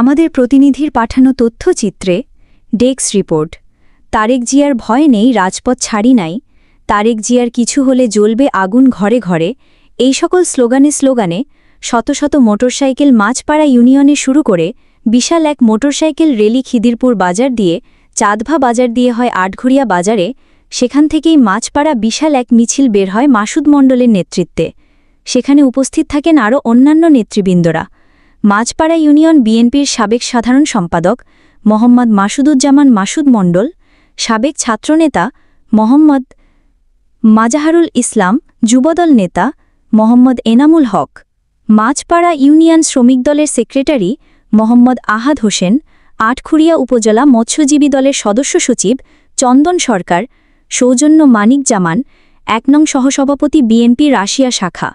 আমাদের প্রতিনিধির পাঠানো তথ্যচিত্রে ডেক্স রিপোর্ট, তারেক জিয়ার ভয় নেই রাজপথ ছাড়ি নাই, তারেক জিয়ার কিছু হলে জ্বলবে আগুন ঘরে ঘরে, এই সকল স্লোগানে স্লোগানে শত শত মোটরসাইকেল মাছপাড়া ইউনিয়নে শুরু করে বিশাল এক মোটরসাইকেল রেলি খিদিরপুর বাজার দিয়ে, চাঁদভা বাজার দিয়ে হয় আটঘরিয়া বাজারে, সেখান থেকেই মাছপাড়া বিশাল এক মিছিল বের হয় মাসুদ মণ্ডলের নেতৃত্বে। সেখানে উপস্থিত থাকেন আরও অন্যান্য নেতৃবৃন্দরা। মাঝপাড়া ইউনিয়ন বিএনপির সাবেক সাধারণ সম্পাদক মোহাম্মদ মাসুদুজ্জামান মাসুদ মণ্ডল, সাবেক ছাত্রনেতা মোহাম্মদ মাজাহারুল ইসলাম, যুবদল নেতা মোহাম্মদ এনামুল হক, মাঝপাড়া ইউনিয়ন শ্রমিক দলের সেক্রেটারি মোহাম্মদ আহাদ হোসেন আটখুরিয়া উপজেলা মৎস্যজীবী দলের সদস্য সচিব চন্দন সরকার, সৌজন্য মানিক জামান এক নং সহসভাপতি বিএনপি রাশিয়া শাখা।